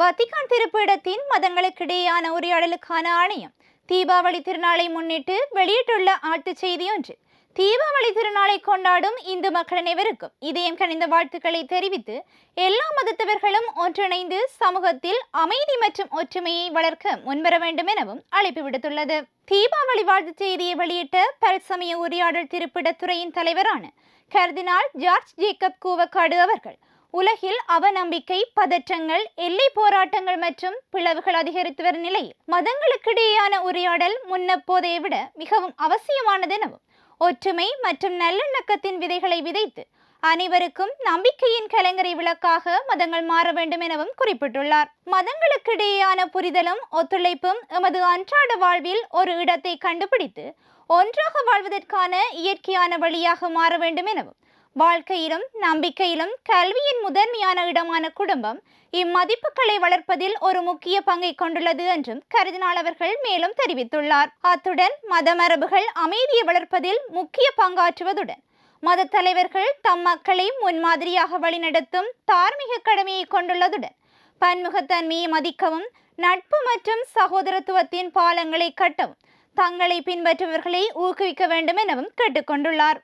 வத்திகான் திருப்பிடத்தின் மதங்களுக்கிடையேயான உரையாடலுக்கான ஆணையம். தீபாவளி திருநாளை முன்னிட்டு வெளியிட்டுள்ள ஆட்டுச் செய்தி ஒன்று தீபாவளி திருநாளை கொண்டாடும் இந்து மக்கள் அனைவருக்கும் இதயம் கனிந்த வாழ்த்துக்களை தெரிவித்து எல்லா மதத்தவர்களும் ஒன்றிணைந்து சமூகத்தில் அமைதி மற்றும் ஒற்றுமையை வளர்க்க முன்வர வேண்டும் எனவும் அழைப்பு விடுத்துள்ளது. தீபாவளி வாழ்த்துச் செய்தியை வெளியிட்ட பரிசமய உரையாடல் திருப்பிடத்துறையின் தலைவரான கர்தினால் ஜார்ஜ் ஜேக்கப் கூவக்காடு அவர்கள் உலகில் அவநம்பிக்கை பதற்றங்கள் எல்லை போராட்டங்கள் மற்றும் பிளவுகள் அதிகரித்து வரும் நிலையில் மதங்களுக்கிடையேயான உரையாடல் முன்னப்போதை விட மிகவும் அவசியமானது எனவும் ஒற்றுமை மற்றும் நல்லிணக்கத்தின் விதைகளை விதைத்து அனைவருக்கும் நம்பிக்கையின் கலைஞரை விளக்காக மதங்கள் மாற வேண்டும் எனவும் குறிப்பிட்டுள்ளார். மதங்களுக்கிடையேயான புரிதலும் ஒத்துழைப்பும் எமது அன்றாட வாழ்வில் ஒரு இடத்தை கண்டுபிடித்து ஒன்றாக வாழ்வதற்கான இயற்கையான வழியாக மாற வேண்டும் எனவும் வாழ்க்கையிலும் நம்பிக்கையிலும் கல்வியின் முதன்மையான இடமான குடும்பம் இம்மதிப்புகளை வளர்ப்பதில் ஒரு முக்கிய பங்கை கொண்டுள்ளது என்றும் கருதினால் அவர்கள் மேலும் தெரிவித்துள்ளார். அத்துடன் மதமரபுகள் அமைதியை வளர்ப்பதில் முக்கிய பங்காற்றுவதுடன் மத தலைவர்கள் தம் மக்களை முன்மாதிரியாக வழிநடத்தும் தார்மீக கடமையை கொண்டுள்ளதுடன் பன்முகத்தன்மையை மதிக்கவும் நட்பு மற்றும் சகோதரத்துவத்தின் பாலங்களை கட்டவும் தங்களை பின்பற்றுபவர்களை ஊக்குவிக்க வேண்டும் எனவும் கேட்டுக்கொண்டுள்ளார்.